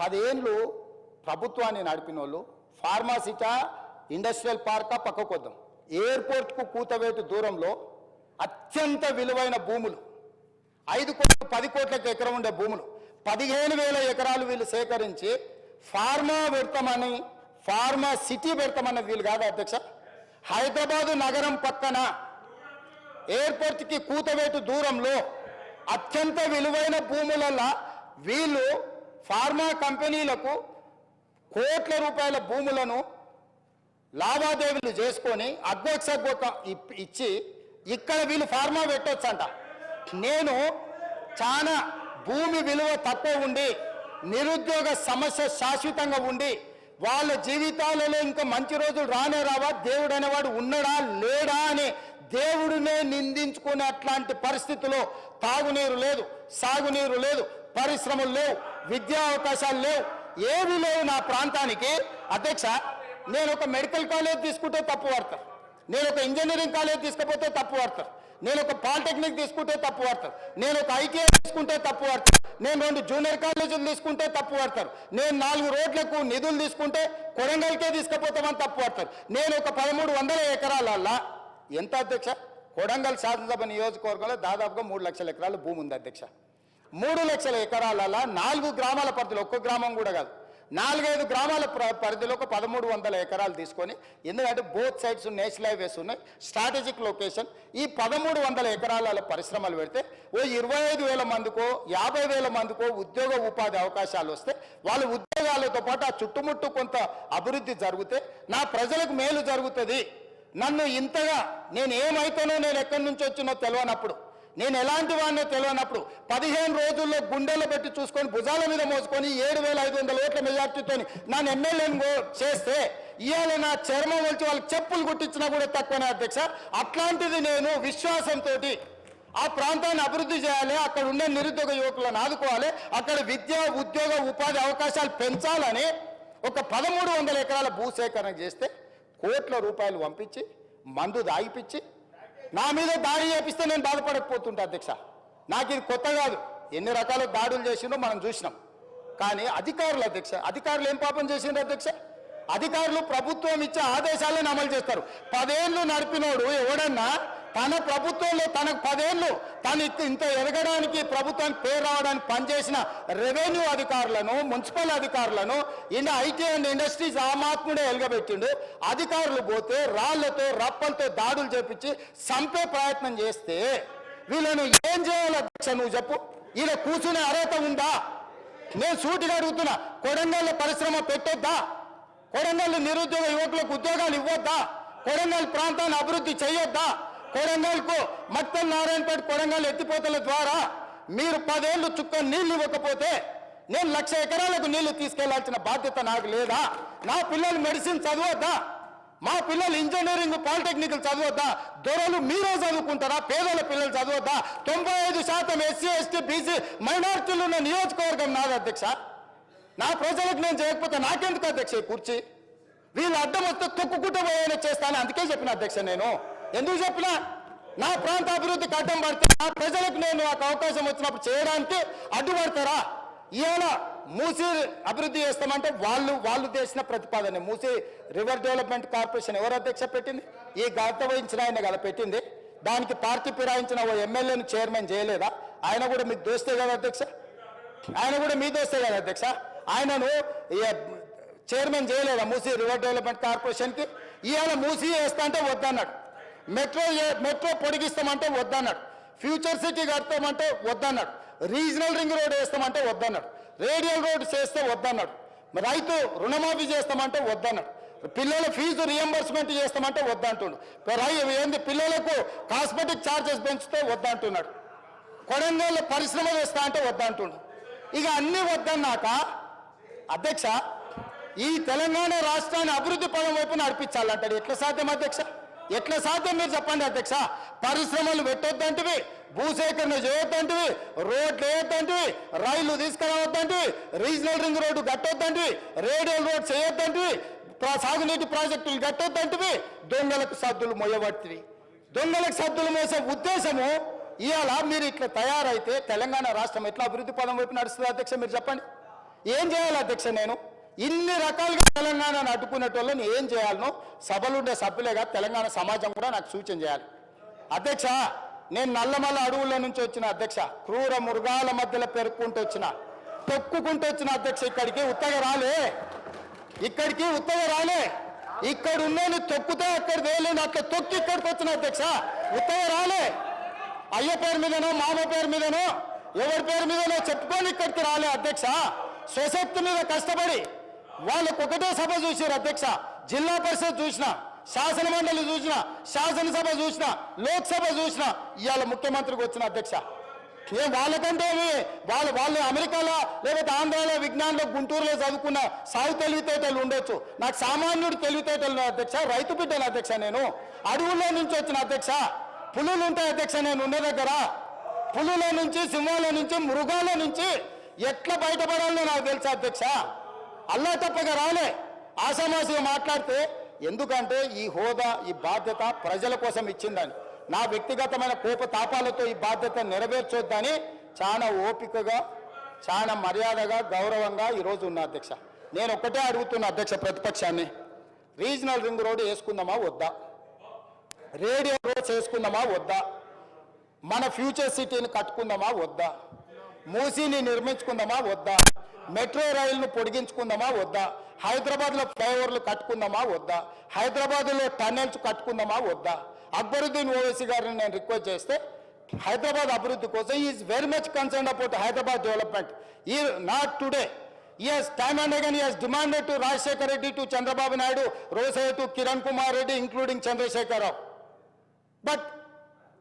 పదేళ్ళు ప్రభుత్వాన్ని నడిపిన వాళ్ళు ఫార్మాసిటా ఇండస్ట్రియల్ పార్కా పక్కకొద్దాం. ఎయిర్పోర్ట్కు కూతవేటు దూరంలో అత్యంత విలువైన భూములు. ఐదు కోట్లు పది కోట్లకు ఎకరం ఉండే భూములు. పదిహేను వేల ఎకరాలు వీళ్ళు సేకరించి ఫార్మా పెడతామని ఫార్మా సిటీ పెడతామని వీళ్ళు కాదు అధ్యక్ష? హైదరాబాదు నగరం పక్కన ఎయిర్పోర్ట్కి కూతవేటు దూరంలో అత్యంత విలువైన భూములలో వీళ్ళు ఫార్మా కంపెనీలకు కోట్ల రూపాయల భూములను లావాదేవీలు చేసుకొని అగ్గొక్క ఇచ్చి ఇక్కడ వీళ్ళు ఫార్మా పెట్టొచ్చంట. నేను చాలా భూమి విలువ తక్కువ ఉండి నిరుద్యోగ సమస్య శాశ్వతంగా ఉండి వాళ్ళ జీవితాలలో ఇంకా మంచి రోజులు రానే రావా దేవుడు అనేవాడు ఉన్నాడా లేడా అని దేవుడినే నిందించుకునే అట్లాంటి పరిస్థితిలో తాగునీరు లేదు సాగునీరు లేదు పరిశ్రమలు లేవు. విద్యా అవకాశాలు లేవు. ఏవి లేవు నా ప్రాంతానికి. అధ్యక్ష నేను ఒక మెడికల్ కాలేజ్ తీసుకుంటే తప్పు పడతారు నేను ఒక ఇంజనీరింగ్ కాలేజ్ తీసుకపోతే తప్పు పడతారు నేను ఒక పాలిటెక్నిక్ తీసుకుంటే తప్పు పడతారు నేను ఒక ఐటీఐ తీసుకుంటే తప్పు పడతారు నేను రెండు జూనియర్ కాలేజీలు తీసుకుంటే తప్పు వాడతారు. నేను నాలుగు రోడ్లకు నిధులు తీసుకుంటే కొడంగల్కే తీసుకుపోతామని తప్పు పడతారు నేను ఒక పదమూడు వందల ఎకరాలల్లా ఎంత అధ్యక్ష? కొడంగల్ శాసనసభ నియోజకవర్గంలో దాదాపుగా మూడు లక్షల ఎకరాలు భూమి ఉంది అధ్యక్ష. మూడు లక్షల ఎకరాలలో నాలుగు గ్రామాల పరిధిలో ఒక్క గ్రామం కూడా కాదు నాలుగైదు గ్రామాల పరిధిలో ఒక పదమూడు వందల ఎకరాలు తీసుకొని ఎందుకంటే బోత్ సైడ్స్ నేషనల్ హైవేస్ ఉన్నాయి స్ట్రాటజిక్ లొకేషన్ ఈ పదమూడు వందల ఎకరాల పరిశ్రమలు పెడితే ఓ ఇరవై ఐదు వేల మందికో యాభై వేల మందికో ఉద్యోగ ఉపాధి అవకాశాలు వస్తే వాళ్ళ ఉద్యోగాలతో పాటు ఆ చుట్టుముట్టు కొంత అభివృద్ధి జరిగితే నా ప్రజలకు మేలు జరుగుతుంది. నన్ను ఇంతగా నేను ఏమైతానో నేను ఎక్కడి నుంచి వచ్చినో తెలియనప్పుడు నేను ఎలాంటి వాడినో తెలియనప్పుడు పదిహేను రోజుల్లో గుండెలు పెట్టి చూసుకొని భుజాల మీద మోసుకొని ఏడు వేల ఐదు వందల ఓట్ల మెజార్టీతో నన్ను ఎమ్మెల్యేను చేస్తే ఇవాళ నా చర్మం వచ్చి వాళ్ళకి చెప్పులు కుట్టించినా కూడా తక్కువనే అధ్యక్ష. అట్లాంటిది నేను విశ్వాసంతో ఆ ప్రాంతాన్ని అభివృద్ధి చేయాలి అక్కడ ఉండే నిరుద్యోగ యువకులను ఆదుకోవాలి అక్కడ విద్య ఉద్యోగ ఉపాధి అవకాశాలు పెంచాలని ఒక పదమూడు వందల ఎకరాల భూసేకరణ చేస్తే కోట్ల రూపాయలు పంపించి మందు దాగిపించి నా మీద దాడి చేపిస్తే నేను బాధపడకపోతుంటా అధ్యక్ష. నాకు ఇది కొత్త కాదు. ఎన్ని రకాల దాడులు చేసిందో మనం చూసినాం. కానీ అధికారులు అధ్యక్ష అధికారులు ఏం పాపం చేసిండ్రు అధ్యక్ష? అధికారులు ప్రభుత్వం ఇచ్చే ఆదేశాలను అమలు చేస్తారు. పదేళ్ళు నడిపినోడు ఎవడన్నా తన ప్రభుత్వంలో తనకు పదేళ్ళు తను ఇంత- ఇంత ఎదగడానికి ప్రభుత్వానికి పేరు రావడానికి పనిచేసిన రెవెన్యూ అధికారులను మున్సిపల్ అధికారులను ఈయన ఐటీ అండ్ ఇండస్ట్రీస్ ఆమాత్ముడే ఎలగబెట్టిండు. అధికారులు పోతే రాళ్ళతో రప్పలతో దాడులు చేపించి చంపే ప్రయత్నం చేస్తే వీళ్ళను ఏం చేయాలి అధ్యక్ష నువ్వు చెప్పు. ఈయన కూర్చునే అర్హత ఉందా? నేను సూటిగా అడుగుతున్నా. కొడంగల్ పరిశ్రమ పెట్టొద్దా? కొడంగల్ నిరుద్యోగ యువకులకు ఉద్యోగాలు ఇవ్వొద్దా? కొడంగల్ ప్రాంతాన్ని అభివృద్ధి చేయొద్దా? కొడంగల్కు మత్తల్ నారాయణపేట కొడంగల్ ఎత్తిపోతల ద్వారా మీరు పదేళ్ళు చుక్క నీళ్ళు ఇవ్వకపోతే నేను లక్ష ఎకరాలకు నీళ్ళు తీసుకెళ్ళాల్సిన బాధ్యత నాకు లేదా? నా పిల్లలు మెడిసిన్ చదవద్దా? మా పిల్లలు ఇంజనీరింగ్ పాలిటెక్నిక్ చదవద్దా? దొరలు మీరే చదువుకుంటారా? పేదల పిల్లలు చదవద్దా? తొంభై ఐదు శాతం ఎస్సీ ఎస్టీ బీసీ మైనార్టీలు ఉన్న నియోజకవర్గం నాది అధ్యక్ష. నా ప్రజలకు నేను చేయకపోతే నాకెందుకు అధ్యక్ష ఈ కుర్చీ? వీళ్ళు అడ్డం వస్తే తొక్కుకుంటూ పోయేలా చేస్తాను. అందుకే చెప్పిన అధ్యక్ష నేను. ఎందుకు చెప్పినా? నా ప్రాంత అభివృద్ధి అడ్డం పడితే నా ప్రజలకు నేను నాకు అవకాశం వచ్చినప్పుడు చేయడానికి అడ్డుపడతారా? ఇవాళ మూసీ అభివృద్ధి చేస్తామంటే వాళ్ళు వాళ్ళు చేసిన ప్రతిపాదన. మూసీ రివర్ డెవలప్మెంట్ కార్పొరేషన్ ఎవరు అధ్యక్ష పెట్టింది? ఈ గత వహించిన ఆయన కదా పెట్టింది. దానికి పార్టీ ఫిరాయించిన ఓ ఎమ్మెల్యేను చైర్మన్ చేయలేదా? ఆయన కూడా మీకు దోస్తే కదా అధ్యక్ష? ఆయన కూడా మీ దోస్తే కదా అధ్యక్ష? ఆయనను చైర్మన్ చేయలేదా మూసీ రివర్ డెవలప్మెంట్ కార్పొరేషన్కి? ఇవాళ మూసీ వేస్తా అంటే వద్దన్నాడు. మెట్రో ఏ- మెట్రో పొడిగిస్తామంటే వద్దన్నాడు. ఫ్యూచర్ సిటీ కడతామంటే వద్దన్నాడు. రీజనల్ రింగ్ రోడ్ వేస్తామంటే వద్దన్నాడు. రేడియల్ రోడ్ చేస్తే వద్దన్నాడు. రైతు రుణమాఫీ చేస్తామంటే వద్దన్నాడు. పిల్లల ఫీజు రియంబర్స్మెంట్ చేస్తామంటే వద్దంటుండు రై ఏంది పిల్లలకు కాస్మెటిక్ ఛార్జెస్ పెంచితే వద్దంటున్నాడు. కొడంగల్ పరిశ్రమ చేస్తా అంటే వద్దంటుండు ఇక అన్నీ వద్దన్నాక అధ్యక్ష ఈ తెలంగాణ రాష్ట్రాన్ని అభివృద్ధి పదం వైపు నడిపించాలంటాడు. ఎట్లా సాధ్యం అధ్యక్ష? ఎట్లా సాధ్యం మీరు చెప్పండి అధ్యక్ష? పరిశ్రమలు పెట్టొద్దంటివి భూసేకరణ చేయొద్దంటివి రోడ్లు వేయొద్దంటివి రైళ్ళు తీసుకురావద్దంటివి రీజనల్ రింగ్ రోడ్డు కట్టొద్దంటివి రేడియల్ రోడ్ చేయొద్దంటివి సాగునీటి ప్రాజెక్టులు కట్టొద్దంటివి దొంగలకు సద్దులు మొయ్యబట్టివి. దొంగలకు సద్దులు మోసే ఉద్దేశము ఇవాళ మీరు ఇట్లా తయారైతే తెలంగాణ రాష్ట్రం ఎట్లా అభివృద్ధి పదం వైపు నడుస్తుంది అధ్యక్ష మీరు చెప్పండి. ఏం చేయాలి అధ్యక్ష నేను? ఇన్ని రకాలుగా తెలంగాణను అడ్డుకునేటోళ్ళని ఏం చేయాలనో సభలుండే సభ్యులేగా తెలంగాణ సమాజం కూడా నాకు సూచన చేయాలి. అధ్యక్ష నేను నల్లమల్ల అడవుల నుంచి వచ్చిన అధ్యక్ష క్రూర మృగాల మధ్యలో పెరుక్కుంటూ వచ్చిన తొక్కుకుంటూ వచ్చిన అధ్యక్ష ఇక్కడికి ఉత్తగా రాలే. ఇక్కడికి ఉత్తగా రాలే. ఇక్కడ ఉన్నోని తొక్కుతో అక్కడ వేలేని అట్లా తొక్కి ఇక్కడికి వచ్చిన అధ్యక్ష ఉత్తగ రాలే. అయ్య పేరు మీదనో మామ పేరు మీదనో ఎవరి పేరు మీదనో చెప్పుకొని ఇక్కడికి రాలే అధ్యక్ష. స్వశక్తి మీద కష్టపడి వాళ్ళకు ఒకటే సభ చూసారు అధ్యక్ష. జిల్లా పరిషత్ చూసిన శాసన మండలి చూసిన శాసనసభ చూసిన లోక్సభ చూసిన ఇవాళ ముఖ్యమంత్రికి వచ్చిన అధ్యక్ష. ఏ వాళ్ళకంటే వాళ్ళు వాళ్ళు అమెరికాలో లేకపోతే ఆంధ్రాలో విజ్ఞానంలో గుంటూరులో చదువుకున్న సాగు తెలివితేటలు ఉండొచ్చు. నాకు సామాన్యుడు తెలివితేటలు అధ్యక్ష రైతు బిడ్డలు అధ్యక్ష నేను. అడవుల్లో నుంచి వచ్చిన అధ్యక్ష. పులులు ఉంటాయి అధ్యక్ష నేను ఉన్న దగ్గర. పులుల నుంచి సింహాల నుంచి మృగాల నుంచి ఎట్లా బయటపడాలో నాకు తెలుసా అధ్యక్ష? అల్లా తప్పగా రాలే. ఆసామాసిగా మాట్లాడితే ఎందుకంటే ఈ హోదా ఈ బాధ్యత ప్రజల కోసం ఇచ్చిందని. నా వ్యక్తిగతమైన కోప తాపాలతో ఈ బాధ్యత నెరవేర్చొద్దని చాలా ఓపికగా చాలా మర్యాదగా గౌరవంగా ఈరోజు ఉన్న అధ్యక్ష. నేను ఒక్కటే అడుగుతున్నా అధ్యక్ష ప్రతిపక్షాన్ని రీజనల్ రింగ్ రోడ్ వేసుకుందామా వద్దా? రేడియో రోడ్స్ వేసుకుందామా వద్దా? మన ఫ్యూచర్ సిటీని కట్టుకుందామా వద్దా? మూసీని నిర్మించుకుందామా వద్దా? మెట్రో రైలును పొడిగించుకుందామా వద్దా? హైదరాబాద్లో ఫ్లైఓవర్లు కట్టుకుందామా వద్దా? హైదరాబాద్లో టన్నెల్స్ కట్టుకుందామా వద్దా? అక్బరుద్దీన్ ఓవైసీ గారిని నేను రిక్వెస్ట్ చేస్తే హైదరాబాద్ అభివృద్ధి కోసం is very much concern about Hyderabad development ఈ not today Yes, time and again he has to to Reddy to Chandrababu Naidu Naidu, Kiran Kumar Reddy including Reddy, including but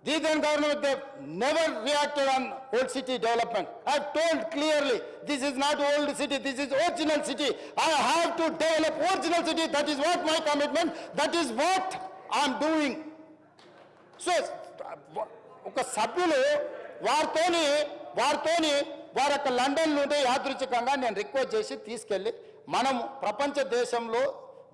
Rao. Then government, they never reacted on old city development. I've told clearly, this is not old city, this is original city. I have to develop original city, that is what my commitment, that is what I'm doing. So ఒక సభ్యులు వారితోని వారితోని వారి యొక్క London నుండి యాదృచ్ఛికంగా నేను request చేసి తీసుకెళ్ళి మనం ప్రపంచ దేశంలో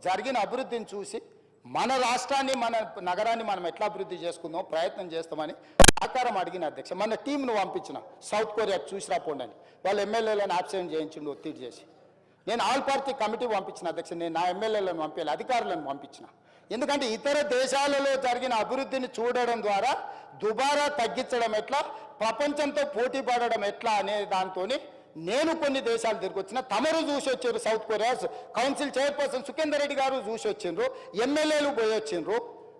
జరిగిన అభివృద్ధిని చూసి మన రాష్ట్రాన్ని మన నగరాన్ని మనం ఎట్లా అభివృద్ధి చేసుకుందాం ప్రయత్నం చేస్తామని సహకారం అడిగిన అధ్యక్ష. మన టీంను పంపించిన సౌత్ కొరియాకి చూసి రాపోండి అని. వాళ్ళ ఎమ్మెల్యేలను ఆబ్సెంట్ చేయించిండు ఒత్తిడి చేసి. నేను ఆల్ పార్టీ కమిటీ పంపించిన అధ్యక్ష నేను నా ఎమ్మెల్యేలను పంపించాలి అధికారులను పంపించిన. ఎందుకంటే ఇతర దేశాలలో జరిగిన అభివృద్ధిని చూడడం ద్వారా దుబారా తగ్గించడం ఎట్లా ప్రపంచంతో పోటీ పడడం ఎట్లా అనే దాంతో నేను కొన్ని దేశాలు తిరిగి వచ్చిన తమరు చూసి వచ్చారు South Korea council chairperson Sukhender Reddy గారు చూసి వచ్చిండ్రు. ఎమ్మెల్యేలు పోయి వచ్చిండ్రు.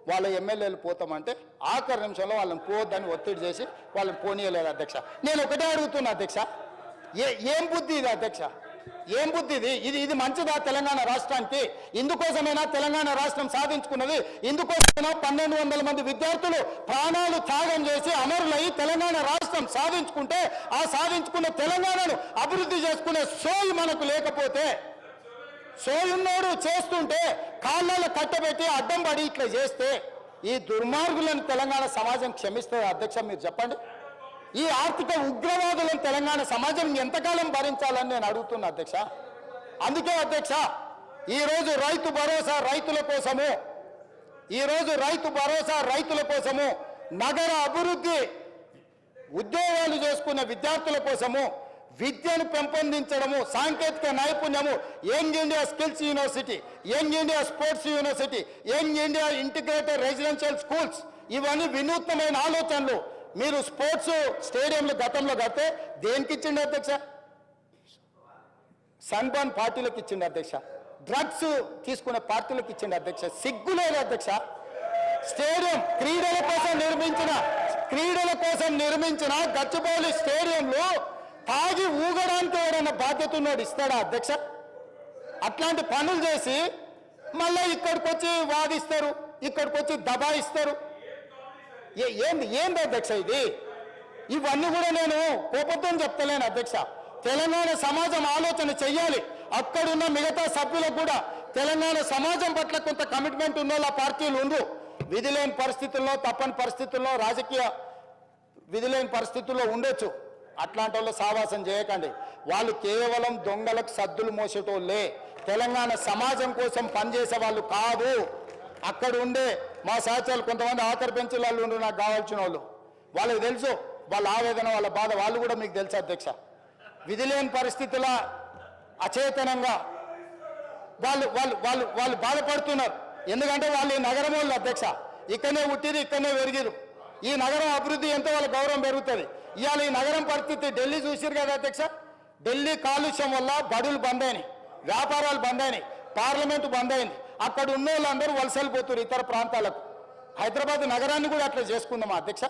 వాళ్ళ ఎమ్మెల్యేలు పోతామంటే ఆఖరి నిమిషంలో వాళ్ళని పోవద్దని ఒత్తిడి చేసి వాళ్ళని పోనీయలేదు అధ్యక్ష. నేను ఒకటే అడుగుతున్నా అధ్యక్ష. ఏ ఏం బుద్ధి ఇది అధ్యక్ష? ఏం బుద్ధి ఇది? ఇది ఇది మంచిదా తెలంగాణ రాష్ట్రానికి? ఇందుకోసమైనా తెలంగాణ రాష్ట్రం సాధించుకున్నది. ఇందుకోసమైనా పన్నెండు వందల మంది విద్యార్థులు ప్రాణాలు త్యాగం చేసి అమరులై తెలంగాణ రాష్ట్రం సాధించుకుంటే ఆ సాధించుకున్న తెలంగాణను అభివృద్ధి చేసుకునే సోయి మనకు లేకపోతే సోయున్నోడు చేస్తుంటే కాళ్ళలో కట్టబెట్టి అడ్డం పడి ఇట్లా చేస్తే ఈ దుర్మార్గులను తెలంగాణ సమాజం క్షమిస్తుంది. అధ్యక్ష మీరు చెప్పండి. ఈ ఆర్థిక ఉగ్రవాదులను తెలంగాణ సమాజం ఎంతకాలం భరించాలని నేను అడుగుతున్నా అధ్యక్ష? అందుకే అధ్యక్ష ఈరోజు రైతు భరోసా రైతుల కోసము ఈరోజు రైతు భరోసా రైతుల కోసము నగర అభివృద్ధి ఉద్యోగాలు చేసుకున్న విద్యార్థుల కోసము విద్యను పెంపొందించడము సాంకేతిక నైపుణ్యము young India skills university young India sports university young India integrated residential schools ఇవన్నీ వినూత్నమైన ఆలోచనలు. మీరు స్పోర్ట్స్ స్టేడియంలు గతంలో కడితే దేనికి ఇచ్చిండు అధ్యక్ష? సన్బాన్ పార్టీలకు ఇచ్చిండు అధ్యక్ష. డ్రగ్స్ తీసుకునే పార్టీలకు ఇచ్చిండు అధ్యక్ష. సిగ్గులేదు అధ్యక్ష. స్టేడియం క్రీడల కోసం నిర్మించిన క్రీడల కోసం నిర్మించిన గచ్చిబౌలి స్టేడియంలో తాగి ఊగడానికి ఎవరైనా బాధ్యత ఉన్నాడు ఇస్తాడా అధ్యక్ష? అట్లాంటి పనులు చేసి మళ్ళీ ఇక్కడికి వచ్చి వాదిస్తారు ఇక్కడికి వచ్చి దబాయిస్తారు. ఏంది ఏంది అధ్యక్ష ఇది? ఇవన్నీ కూడా నేను కోపంతో చెప్తలేను అధ్యక్ష. తెలంగాణ సమాజం ఆలోచన చెయ్యాలి. అక్కడున్న మిగతా సభ్యులకు కూడా తెలంగాణ సమాజం పట్ల కొంత కమిట్మెంట్ ఉన్న పార్టీలు ఉండు విధి లేని పరిస్థితుల్లో తప్పని పరిస్థితుల్లో రాజకీయ విధులేని పరిస్థితుల్లో ఉండొచ్చు. అట్లాంటి వాళ్ళు సావాసం చేయకండి. వాళ్ళు కేవలం దొంగలకు సద్దులు మోసేటోళ్ళే. తెలంగాణ సమాజం కోసం పనిచేసే వాళ్ళు కాదు. అక్కడ ఉండే మా సహచరులు కొంతమంది ఆఖరి బెంచుల వాళ్ళు ఉండరు నాకు కావాల్సిన వాళ్ళు. వాళ్ళకి తెలుసు వాళ్ళ ఆవేదన వాళ్ళ బాధ వాళ్ళు కూడా మీకు తెలుసు అధ్యక్ష. విధి లేని పరిస్థితుల అచేతనంగా వాళ్ళు వాళ్ళు వాళ్ళు వాళ్ళు బాధపడుతున్నారు. ఎందుకంటే వాళ్ళు ఈ నగరం వాళ్ళు అధ్యక్ష. ఇక్కడనే పుట్టిరు ఇక్కడనే పెరిగిరు ఈ నగరం అభివృద్ధి ఎంతో వాళ్ళ గౌరవం పెరుగుతుంది. ఇవాళ ఈ నగరం పరిస్థితి ఢిల్లీ చూసిరు కదా అధ్యక్ష? ఢిల్లీ కాలుష్యం వల్ల బడులు బంద్ అయినాయి వ్యాపారాలు బంద్ అయినాయి పార్లమెంటు బంద్ అయింది అక్కడ ఉన్న వాళ్ళందరూ వలసలు పోతున్నారు ఇతర ప్రాంతాలకు. హైదరాబాద్ నగరాన్ని కూడా అట్లా చేసుకుందాం అధ్యక్ష?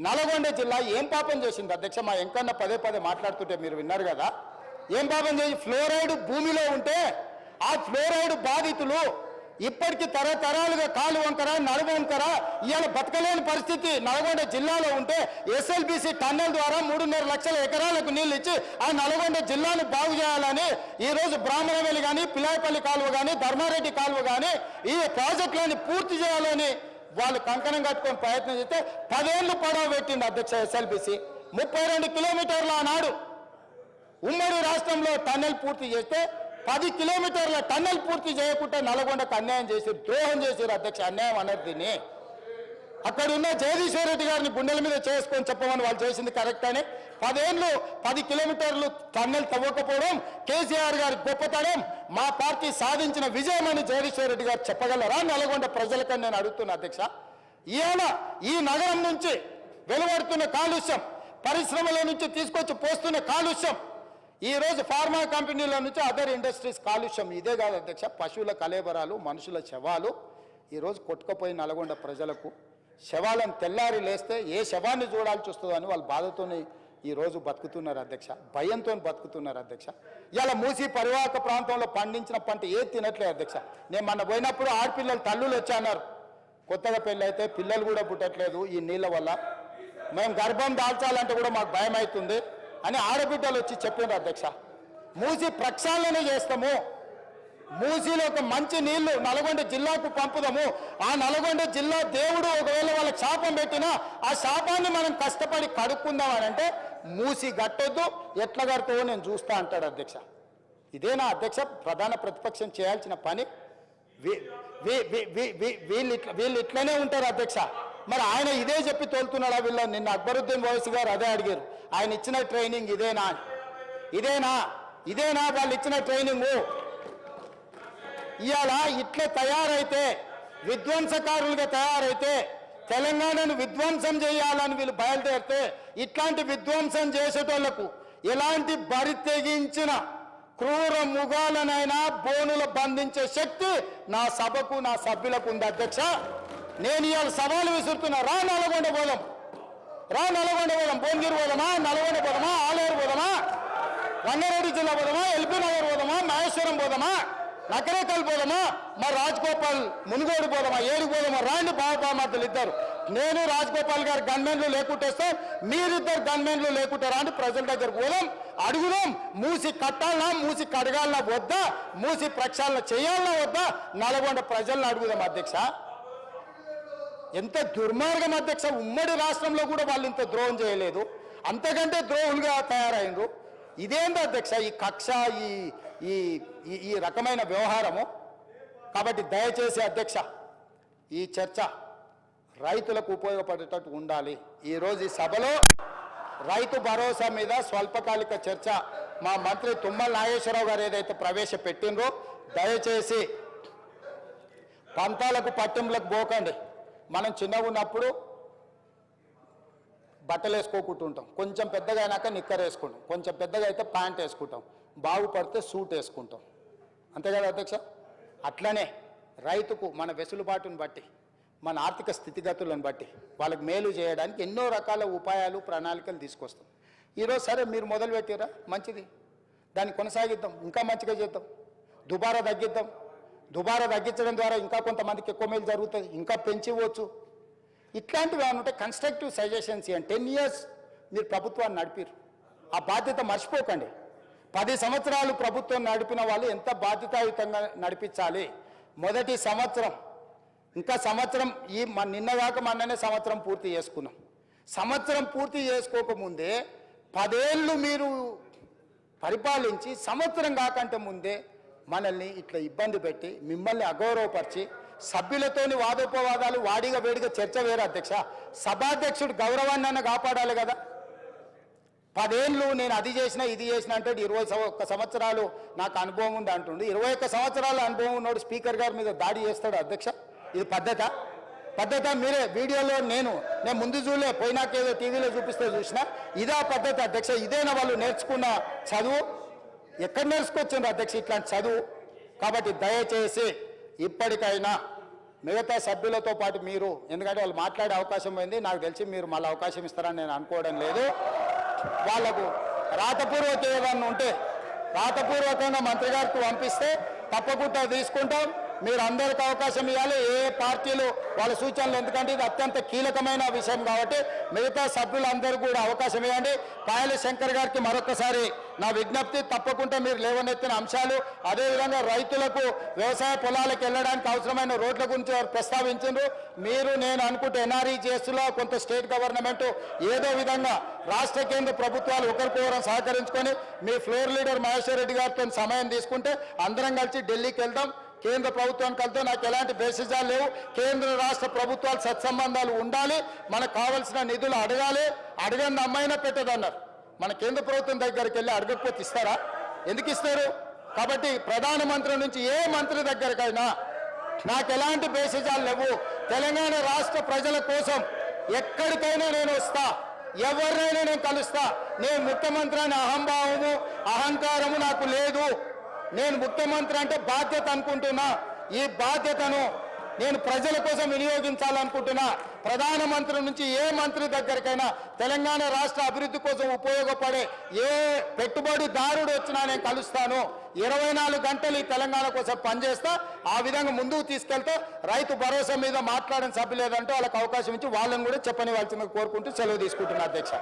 నల్గొండ జిల్లా ఏం పాపం చేసింది అధ్యక్ష? మా ఎంకన్న పదే పదే మాట్లాడుతుంటే మీరు విన్నారు కదా? ఏం పాపం చేసి? ఫ్లోరైడ్ భూమిలో ఉంటే ఆ ఫ్లోరైడ్ బాధితులు ఇప్పటికి తరతరాలుగా కాలు వంకర నడుము వంకర ఇవాళ బతకలేని పరిస్థితి నల్గొండ జిల్లాలో ఉంటే ఎస్ఎల్బిసి టన్నెల్ ద్వారా మూడున్నర లక్షల ఎకరాలకు నీళ్ళు ఇచ్చి ఆ నల్గొండ జిల్లాను బాగు చేయాలని ఈరోజు బ్రాహ్మణవేలి కానీ పిలాయపల్లి కాలువ కానీ ధర్మారెడ్డి కాలువ కానీ ఈ ప్రాజెక్టులని పూర్తి చేయాలని వాళ్ళు కంకణం కట్టుకొని ప్రయత్నం చేస్తే పదేళ్ళు పడవ పెట్టింది అధ్యక్ష ఎస్ఎల్బిసి. ముప్పై రెండు కిలోమీటర్ల ఆనాడు ఉమ్మడి రాష్ట్రంలో టన్నెల్ పూర్తి చేస్తే పది కిలోమీటర్ల టన్నెల్ పూర్తి చేయకుండా నల్గొండకు అన్యాయం చేశారు ద్రోహం చేశారు అధ్యక్ష అన్యాయం అన్నది దీన్ని. అక్కడ ఉన్న జగదీశ్వర రెడ్డి గారిని గుండెల మీద చేసుకొని చెప్పమని వాళ్ళు చేసింది కరెక్ట్ అని. పదేళ్ళు పది కిలోమీటర్లు టన్నెల్ తవ్వకపోవడం కేసీఆర్ గారి గొప్పతనం మా పార్టీ సాధించిన విజయం అని జగదీశ్వర రెడ్డి గారు చెప్పగలరా నల్గొండ ప్రజలకని నేను అడుగుతున్నా అధ్యక్ష. ఈయన ఈ నగరం నుంచి వెలువడుతున్న కాలుష్యం పరిశ్రమల నుంచి తీసుకొచ్చి పోస్తున్న కాలుష్యం ఈరోజు ఫార్మా కంపెనీల నుంచి అదర్ ఇండస్ట్రీస్ కాలుష్యం ఇదే కాదు అధ్యక్ష పశువుల కలేబరాలు మనుషుల శవాలు. ఈరోజు కొట్టుకుపోయి నల్గొండ ప్రజలకు శవాలను తెల్లారి లేస్తే ఏ శవాన్ని చూడాల్సి వస్తుందో అని వాళ్ళు బాధతోని ఈ రోజు బతుకుతున్నారు అధ్యక్ష భయంతో బతుకుతున్నారు అధ్యక్ష. ఇలా మూసి పరివాహక ప్రాంతంలో పండించిన పంట ఏది తినట్లేదు అధ్యక్ష. నేను మొన్న పోయినప్పుడు ఆడపిల్లలు తల్లులు వచ్చాన్నారు. కొత్తగా పెళ్ళి అయితే పిల్లలు కూడా పుట్టట్లేదు ఈ నీళ్ళ వల్ల. మేము గర్భం దాల్చాలంటే కూడా మాకు భయం అవుతుంది అని ఆడబిడ్డలు వచ్చి చెప్పిండ్రు అధ్యక్ష. మూసి ప్రక్షాళన చేస్తాము. మూసీలో ఒక మంచి నీళ్ళు నల్గొండ జిల్లాకు పంపుదాము. ఆ నల్గొండ జిల్లా దేవుడు ఒకవేళ వాళ్ళకి శాపం పెట్టినా ఆ శాపాన్ని మనం కష్టపడి కడుక్కుందాం అని అంటే మూసి గట్టొద్దు ఎట్లా కడతావో నేను చూస్తా అంటాడు అధ్యక్ష. ఇదేనా అధ్యక్ష ప్రధాన ప్రతిపక్షం చేయాల్సిన పని. వీ- వీళ్ళు ఇట్లా వీళ్ళు ఇట్లనే ఉంటారు అధ్యక్ష. మరి ఆయన ఇదే చెప్పి తోలుతున్నాడా వీళ్ళ? నిన్న అక్బరుద్దీన్ ఓవైసీ గారు అదే అడిగారు. ఆయన ఇచ్చిన ట్రైనింగ్ ఇదేనా? ఇదేనా? ఇదేనా వాళ్ళు ఇచ్చిన ట్రైనింగు? ఇవాళ ఇట్లా తయారైతే విధ్వంసకారులుగా తయారైతే తెలంగాణను విధ్వంసం చేయాలని వీళ్ళు బయలుదేరితే ఇట్లాంటి విధ్వంసం చేసేటోళ్ళకు ఎలాంటి బరి తెగించిన క్రూర ముగాలనైనా బోనులు బంధించే శక్తి నా సభకు నా సభ్యులకు ఉంది అధ్యక్ష. నేను ఇవాళ సవాలు విసురుతున్నా. రా నల్గొండ పోదాం. రా నల్గొండ పోదాం. భువనగిరి పోదామా? నల్గొండ పోదామా? ఆలేరు పోదామా? రంగారెడ్డి జిల్లా పోదామా? ఎల్బీ నగర్ పోదామా? మహేశ్వరం పోదామా? నకరేకల్ పోదామా? మా రాజ్గోపాల్ మునుగోడు పోదామా? ఏడు పోదామా? రాండి బాబామాతలు ఇద్దరు. నేను రాజ్గోపాల్ గారు గన్మెన్లు లేకుంటేస్తే మీరిద్దరు గన్మెన్లు లేకుంటారా అని ప్రజల దగ్గర పోదాం అడుగుదాం. మూసి కట్టాలనా? మూసి కడగాలనా? వద్దా? మూసి ప్రక్షాళన చేయాలనా? వద్దా? నల్గొండ ప్రజలను అడుగుదాం అధ్యక్ష. ఎంత దుర్మార్గం అధ్యక్ష ఉమ్మడి రాష్ట్రంలో కూడా వాళ్ళు ఇంత ద్రోహం చేయలేదు. అంతకంటే ద్రోహులుగా తయారైనరు ఇదేంటి అధ్యక్ష ఈ కక్ష ఈ ఈ ఈ- ఈ రకమైన వ్యవహారము? కాబట్టి దయచేసి అధ్యక్ష ఈ చర్చ రైతులకు ఉపయోగపడేటట్టు ఉండాలి. ఈరోజు ఈ సభలో రైతు భరోసా మీద స్వల్పకాలిక చర్చ మా మంత్రి తుమ్మల నాగేశ్వరరావు గారు ఏదైతే ప్రవేశపెట్టిండ్రో దయచేసి పంతాలకు పట్టింపులకు పోకండి. మనం చిన్నగా ఉన్నప్పుడు బట్టలు వేసుకోకుండా ఉంటాం. కొంచెం పెద్దగా అయినాక నిక్కర్ వేసుకుంటాం. కొంచెం పెద్దగా అయితే ప్యాంట్ వేసుకుంటాం. బాగుపడితే సూట్ వేసుకుంటాం. అంతే కదా అధ్యక్ష? అట్లనే రైతుకు మన వెసులుబాటును బట్టి మన ఆర్థిక స్థితిగతులను బట్టి వాళ్ళకి మేలు చేయడానికి ఎన్నో రకాల ఉపాయాలు ప్రణాళికలు తీసుకొస్తాం. ఈరోజు సరే మీరు మొదలు పెట్టారా మంచిది. దాన్ని కొనసాగిద్దాం. ఇంకా మంచిగా చేద్దాం. దుబారా తగ్గిద్దాం. దుబారా తగ్గించడం ద్వారా ఇంకా కొంతమందికి ఎక్కువ మేలు జరుగుతుంది ఇంకా పెంచివచ్చు ఇట్లాంటివి ఏమంటే కన్స్ట్రక్టివ్ సజెషన్స్ ఇవ్వండి. టెన్ ఇయర్స్ మీరు ప్రభుత్వాన్ని నడిపారు ఆ బాధ్యత మర్చిపోకండి. పది సంవత్సరాలు ప్రభుత్వం నడిపిన వాళ్ళు ఎంత బాధ్యతాయుతంగా నడిపించాలి? మొదటి సంవత్సరం. ఇంకా సంవత్సరం ఈ మన నిన్నగాక మొన్ననే సంవత్సరం పూర్తి చేసుకున్నాం. సంవత్సరం పూర్తి చేసుకోకముందే పదేళ్ళు మీరు పరిపాలించి సంవత్సరం కాకంటే ముందే మనల్ని ఇట్లా ఇబ్బంది పెట్టి మిమ్మల్ని అగౌరవపరిచి సభ్యులతోని వాదోపవాదాలు వాడిగా వేడిగా చర్చ వేరు అధ్యక్ష. సభాధ్యక్షుడు గౌరవాన్ని అన్న కాపాడాలి కదా. పదేళ్ళు నేను అది చేసిన ఇది చేసిన అంటే ఇరవై ఒక్క సంవత్సరాలు నాకు అనుభవం ఉంది అంటుండు. ఇరవై ఒక్క సంవత్సరాల అనుభవం ఉన్నాడు స్పీకర్ గారి మీద దాడి చేస్తాడు అధ్యక్ష. ఇది పద్ధత. పద్ధత మీరే వీడియోలో నేను నేను ముందు చూడలే పోయినాకేదో టీవీలో చూపిస్తే చూసిన. ఇదా పద్ధతి అధ్యక్ష. ఇదేనా వాళ్ళు నేర్చుకున్న చదువు? ఎక్కడ నేర్చుకొచ్చిండ్రు అధ్యక్ష ఇట్లాంటి చదువు? కాబట్టి దయచేసి ఇప్పటికైనా మిగతా సభ్యులతో పాటు మీరు ఎందుకంటే వాళ్ళు మాట్లాడే అవకాశం పోయింది నాకు తెలిసి మీరు మళ్ళీ అవకాశం ఇస్తారని నేను అనుకోవడం లేదు. వాళ్ళకు రాతపూర్వక ఏదన్నా ఉంటే రాతపూర్వకంగా మంత్రి గారికి పంపిస్తే తప్పకుండా తీసుకుంటాం. మీరు అందరికి అవకాశం ఇవ్వాలి. ఏ పార్టీలు వాళ్ళ సూచనలు ఎందుకంటే ఇది అత్యంత కీలకమైన విషయం కాబట్టి మిగతా సభ్యులందరూ కూడా అవకాశం ఇవ్వండి. కాయల శంకర్ గారికి మరొకసారి నా విజ్ఞప్తి తప్పకుండా మీరు లేవనెత్తిన అంశాలు అదేవిధంగా రైతులకు వ్యవసాయ పొలాలకు వెళ్ళడానికి అవసరమైన రోడ్ల గురించి వారు ప్రస్తావించారు మీరు నేను అనుకుంటే ఎన్ఆర్ఈజిఎస్లో కొంత స్టేట్ గవర్నమెంట్ ఏదో విధంగా రాష్ట్ర కేంద్ర ప్రభుత్వాలు ఒకరికొకరు సహకరించుకొని మీ ఫ్లోర్ లీడర్ మహేశ్వర్ రెడ్డి గారితో సమయం తీసుకుంటే అందరం కలిసి ఢిల్లీకి వెళ్దాం. కేంద్ర ప్రభుత్వానికి వెళ్తే నాకు ఎలాంటి బేసిజాలు లేవు. కేంద్ర రాష్ట్ర ప్రభుత్వాలు సత్సంబంధాలు ఉండాలి. మనకు కావలసిన నిధులు అడగాలి. అడగని అమ్మాయినా పెట్టదన్నారు. మన కేంద్ర ప్రభుత్వం దగ్గరికి వెళ్ళి అడగకపోతే ఇస్తారా? ఎందుకు ఇస్తారు? కాబట్టి ప్రధానమంత్రి నుంచి ఏ మంత్రి దగ్గరకైనా నాకు ఎలాంటి బేసిజాలు లేవు. తెలంగాణ రాష్ట్ర ప్రజల కోసం ఎక్కడికైనా నేను వస్తా. ఎవరినైనా నేను కలుస్తా. నేను ముఖ్యమంత్రి అనే అహంభావము అహంకారము నాకు లేదు. నేను ముఖ్యమంత్రి అంటే బాధ్యత అనుకుంటున్నా. ఈ బాధ్యతను నేను ప్రజల కోసం వినియోగించాలనుకుంటున్నా. ప్రధానమంత్రి నుంచి ఏ మంత్రి దగ్గరికైనా తెలంగాణ రాష్ట్ర అభివృద్ధి కోసం ఉపయోగపడే ఏ పెట్టుబడిదారుడు వచ్చినా నేను కలుస్తాను. ఇరవై నాలుగు గంటలు ఈ తెలంగాణ కోసం పనిచేస్తా. ఆ విధంగా ముందుకు తీసుకెళ్తే. రైతు భరోసా మీద మాట్లాడడం సభ్యులేదంటే వాళ్ళకి అవకాశం ఇచ్చి వాళ్ళని కూడా చెప్పనివ్వాల్సిందిగా కోరుకుంటూ సెలవు తీసుకుంటున్నా అధ్యక్ష.